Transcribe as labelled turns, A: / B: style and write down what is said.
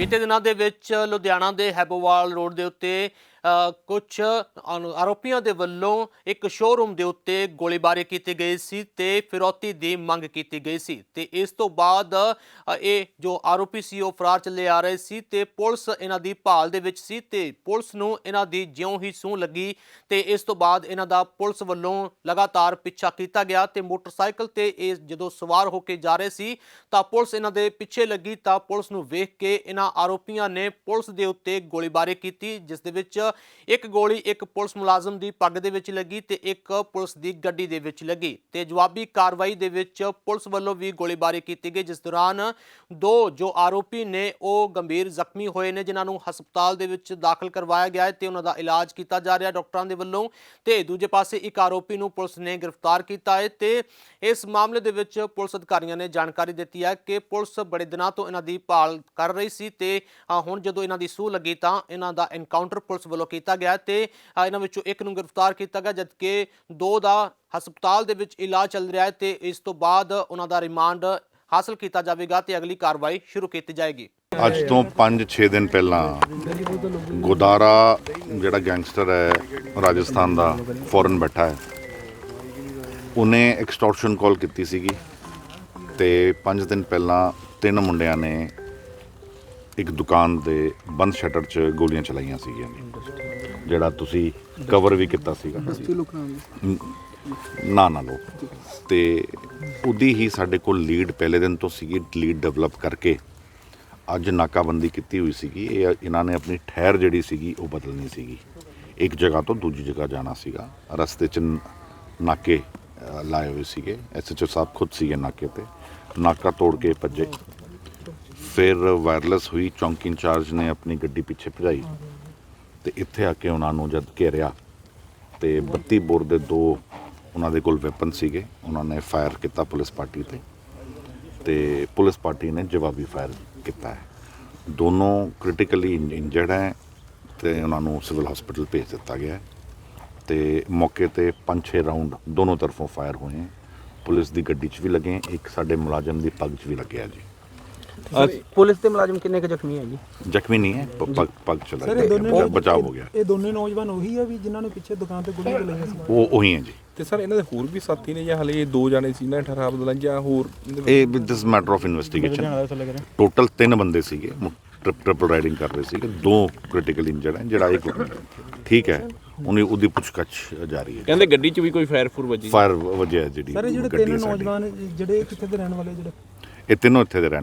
A: ਬੀਤੇ ਦਿਨਾਂ ਦੇ ਵਿੱਚ ਲੁਧਿਆਣਾ ਦੇ ਹੈਬੋਵਾਲ ਰੋਡ ਦੇ ਉੱਤੇ ਕੁਝ ਆਰੋਪੀਆਂ ਦੇ ਵੱਲੋਂ ਇੱਕ ਸ਼ੋਰੂਮ ਦੇ ਉੱਤੇ ਗੋਲੀਬਾਰੀ ਕੀਤੀ ਗਈ ਸੀ ਤੇ ਫਿਰੌਤੀ ਦੀ ਮੰਗ ਕੀਤੀ ਗਈ ਸੀ ਤੇ ਇਸ ਤੋਂ ਬਾਅਦ ਇਹ ਜੋ ਆਰੋਪੀ ਸੀ ਉਹ ਫਰਾਰ ਚੱਲੇ ਆ ਰਹੇ ਸੀ ਤੇ ਪੁਲਿਸ ਇਹਨਾਂ ਦੀ ਭਾਲ ਦੇ ਵਿੱਚ ਸੀ ਤੇ ਪੁਲਿਸ ਨੂੰ ਇਹਨਾਂ ਦੀ ਜਿਉਂ ਹੀ ਸੂਹ ਲੱਗੀ ਤੇ ਇਸ ਤੋਂ ਬਾਅਦ ਇਹਨਾਂ ਦਾ ਪੁਲਿਸ ਵੱਲੋਂ ਲਗਾਤਾਰ ਪਿੱਛਾ ਕੀਤਾ ਗਿਆ ਤੇ ਮੋਟਰਸਾਈਕਲ ਤੇ ਇਹ ਜਦੋਂ ਸਵਾਰ ਹੋ ਕੇ ਜਾ ਰਹੇ ਸੀ ਤਾਂ ਪੁਲਿਸ ਇਹਨਾਂ ਦੇ ਪਿੱਛੇ ਲੱਗੀ ਤਾਂ ਪੁਲਿਸ ਨੂੰ ਵੇਖ ਕੇ ਇਹਨਾਂ ਆਰੋਪੀਆਂ ਨੇ ਪੁਲਿਸ ਦੇ ਉੱਤੇ ਗੋਲੀਬਾਰੀ ਕੀਤੀ, ਜਿਸ ਦੇ ਵਿੱਚ ਇੱਕ ਗੋਲੀ ਇੱਕ ਪੁਲਿਸ ਮੁਲਾਜ਼ਮ ਦੀ ਪੱਗ ਦੇ ਵਿੱਚ ਲੱਗੀ ਤੇ ਇੱਕ ਪੁਲਿਸ ਦੀ ਗੱਡੀ ਦੇ ਵਿੱਚ ਲੱਗੀ ਤੇ ਜਵਾਬੀ ਕਾਰਵਾਈ ਦੇ ਵਿੱਚ ਪੁਲਿਸ ਵੱਲੋਂ ਵੀ ਗੋਲੀਬਾਰੀ ਕੀਤੀ ਗਈ, ਜਿਸ ਦੌਰਾਨ ਦੋ ਜੋ ਆਰੋਪੀ ਨੇ ਉਹ ਗੰਭੀਰ ਜ਼ਖਮੀ ਹੋਏ ਨੇ, ਜਿਨ੍ਹਾਂ ਨੂੰ ਹਸਪਤਾਲ ਦੇ ਵਿੱਚ ਦਾਖਲ ਕਰਵਾਇਆ ਗਿਆ ਹੈ ਤੇ ਉਹਨਾਂ ਦਾ ਇਲਾਜ ਕੀਤਾ ਜਾ ਰਿਹਾ ਡਾਕਟਰਾਂ ਦੇ ਵੱਲੋਂ ਤੇ ਦੂਜੇ ਪਾਸੇ ਇੱਕ ਆਰੋਪੀ ਨੂੰ ਪੁਲਿਸ ਨੇ ਗ੍ਰਿਫਤਾਰ ਕੀਤਾ ਹੈ ਤੇ ਇਸ ਮਾਮਲੇ ਦੇ ਵਿੱਚ ਪੁਲਿਸ ਅਧਿਕਾਰੀਆਂ ਨੇ ਜਾਣਕਾਰੀ ਦਿੱਤੀ ਹੈ ਕਿ ਪੁਲਿਸ ਬੜੇ ਦਿਨਾਂ ਤੋਂ ਇਹਨਾਂ ਦੀ ਭਾਲ ਕਰ ਰਹੀ ਸੀ ਤੇ ਹੁਣ ਜਦੋਂ ਇਹਨਾਂ ਦੀ ਸੂਹ ਲੱਗੀ ਤਾਂ ਇਹਨਾਂ ਦਾ ਐਨਕਾਊਂਟਰ ਪੁਲਿਸ ਵੱਲੋਂ ਕੀਤਾ ਗਿਆ ਤੇ ਇਹਨਾਂ ਵਿੱਚੋਂ ਇੱਕ ਨੂੰ ਗ੍ਰਿਫਤਾਰ ਕੀਤਾ ਗਿਆ, ਜਦਕਿ ਦੋ ਦਾ ਹਸਪਤਾਲ ਦੇ ਵਿੱਚ ਇਲਾਜ ਚੱਲ ਰਿਹਾ ਹੈ ਤੇ ਇਸ ਤੋਂ ਬਾਅਦ ਉਹਨਾਂ ਦਾ ਰਿਮਾਂਡ ਹਾਸਲ ਕੀਤਾ ਜਾਵੇਗਾ ਤੇ ਅਗਲੀ ਕਾਰਵਾਈ ਸ਼ੁਰੂ ਕੀਤੀ ਜਾਏਗੀ।
B: ਅੱਜ ਤੋਂ 5-6 ਦਿਨ ਪਹਿਲਾਂ ਗੋਦਾਰਾ ਜਿਹੜਾ ਗੈਂਗਸਟਰ ਹੈ, ਰਾਜਸਥਾਨ ਦਾ ਫੋਰਨ ਬੈਠਾ ਹੈ। ਉਹਨੇ ਐਕਸਟੋਰਸ਼ਨ ਕਾਲ ਕੀਤੀ ਸੀਗੀ ਤੇ 5 ਦਿਨ ਪਹਿਲਾਂ ਤਿੰਨ ਮੁੰਡਿਆਂ ਨੇ ਇੱਕ ਦੁਕਾਨ ਦੇ ਬੰਦ ਸ਼ਟਰ 'ਚ ਗੋਲੀਆਂ ਚਲਾਈਆਂ ਸੀਗੀਆਂ ਜਿਹੜਾ ਤੁਸੀਂ ਕਵਰ ਵੀ ਕੀਤਾ ਸੀਗਾ। ਨਾ ਨਾ ਲੋ ਤੇ ਉਹਦੀ ਹੀ ਸਾਡੇ ਕੋਲ ਲੀਡ ਪਹਿਲੇ ਦਿਨ ਤੋਂ ਸੀਗੀ ਲੀਡ ਡਿਵੈਲਪ ਕਰਕੇ ਅੱਜ ਨਾਕਾਬੰਦੀ ਕੀਤੀ ਹੋਈ ਸੀਗੀ। ਇਹ ਇਹਨਾਂ ਨੇ ਆਪਣੀ ਠਹਿਰ ਜਿਹੜੀ ਸੀਗੀ ਉਹ ਬਦਲਣੀ ਸੀਗੀ। ਇੱਕ ਜਗ੍ਹਾ ਤੋਂ ਦੂਜੀ ਜਗ੍ਹਾ ਜਾਣਾ ਸੀਗਾ। ਰਸਤੇ 'ਚ ਨ- ਨਾਕੇ ਅ, ਲਾਏ ਹੋਏ ਸੀਗੇ। ਐਸਐਚਓ ਸਾਹਿਬ ਖੁਦ ਸੀਗੇ ਨਾਕੇ ਤੇ। ਨਾਕਾ ਤੋੜ ਕੇ ਭੱਜੇ। ਫਿਰ ਵਾਇਰਲੈਸ ਹੋਈ ਚੌਂਕੀ ਇੰਚਾਰਜ ਨੇ ਆਪਣੀ ਗੱਡੀ ਪਿੱਛੇ ਭਜਾਈ। ਤੇ ਇੱਥੇ ਆ ਕੇ ਉਹਨਾਂ ਨੂੰ ਜਦ ਘੇਰਿਆ, ਤੇ 32 ਬੋਰ ਦੇ ਦੋ ਉਹਨਾਂ ਦੇ ਕੋਲ ਵੈਪਨ ਸੀਗੇ। ਉਹਨਾਂ ਨੇ ਫਾਇਰ ਕੀਤਾ ਪੁਲਿਸ ਪਾਰਟੀ ਤੇ। ਤੇ ਪੁਲਿਸ ਪਾਰਟੀ ਨੇ ਜਵਾਬੀ ਫਾਇਰ ਕੀਤਾ ਹੈ। ਦੋਨੋਂ ਕ੍ਰਿਟੀਕਲੀ ਇੰਜਰਡ ਹੈ ਤੇ ਉਹਨਾਂ ਨੂੰ ਸਿਵਲ ਹਸਪੀਟਲ ਭੇਜ ਦਿੱਤਾ ਗਿਆ ਹੈ। ਤੇ ਮੌਕੇ ਤੇ 5-6 ਰਾਉਂਡ ਦੋਨੋਂ ਤਰਫੋਂ ਫਾਇਰ ਹੋਏ ਪੁਲਿਸ ਦੀ ਗੱਡੀ 'ਚ ਵੀ ਲੱਗੇ ਇੱਕ ਸਾਡੇ ਮੁਲਾਜ਼ਮ ਦੀ ਪੱਗ 'ਚ ਵੀ ਲੱਗਿਆ ਜੀ।
C: ਪੁਲਿਸ ਦੇ ਮੁਲਾਜ਼ਮ ਕਿੰਨੇ ਕੁ ਜ਼ਖਮੀ ਹੈ ਜੀ?
B: ਜ਼ਖਮੀ ਨਹੀਂ ਹੈ ਪ- ਪੱਗ ਪੱਗ ਚਲਾ
D: ਸਰ ਇਹ ਦੋਨੇ
B: ਬਚਾਅ ਹੋ ਗਿਆ।
D: ਇਹ ਦੋਨੇ ਨੌਜਵਾਨ ਉਹੀ ਆ ਵੀ ਜਿਨ੍ਹਾਂ ਨੇ ਪਿੱਛੇ ਦੁਕਾਨ ਤੇ ਗੋਲੀਆਂ ਚਲਾਈਆਂ ਸੀ।
B: ਉਹ ਉਹੀ ਹੈ ਜੀ।
E: ਤੇ ਸਰ ਇਹਨਾਂ ਦੇ ਹੋਰ ਵੀ ਸਾਥੀ ਨੇ ਜਾਂ ਹਲੇ ਇਹ ਦੋ ਜਾਣੇ ਸੀ ਨਾ ਠਰਾਬ ਦਲਾਂ ਜਾਂ ਹੋਰ ਇਹਦੇ ਵਿੱਚ?
B: ਇਹ this matter of investigation total ਤਿੰਨ ਬੰਦੇ ਸੀਗੇ ਟ੍ਰਿਪ ਟ੍ਰਿਪਲ ਰਾਈਡਿੰਗ ਕਰ ਰਹੇ ਸੀਗੇ। ਦੋ ਕ੍ਰਿਟੀਕਲ ਇੰਜਰਡ ਹੈ ਜਿਹੜਾ ਇੱਕ ਠੀਕ ਹੈ ਉਹਨੇ ਉਹਦੀ ਪੁੱਛਗਛ ਜਾਰੀ ਹੈ।
E: ਕਹਿੰਦੇ ਗੱਡੀ 'ਚ ਵੀ ਕੋਈ ਫਾਇਰ ਫੂਰ ਵੱਜੀ।
B: ਫਾਇਰ ਵਜ੍ਹਾ ਜਿਹੜੀ
D: ਸਰ ਇਹ ਜਿਹੜੇ
B: ਗੱਡੀ
D: ਤਿੰਨ
B: ਹੈ ਸਾਡੀ।
D: ਨੌਜਵਾਨ ਜਿਹੜੇ ਕਿੱਥੇ ਦੇ ਰਹਿਣ ਵਾਲੇ ਜਿਹੜੇ?
B: ਇਹ ਤਿੰਨੋਂ ਇੱਥੇ ਦੇ ਰਹਿਣ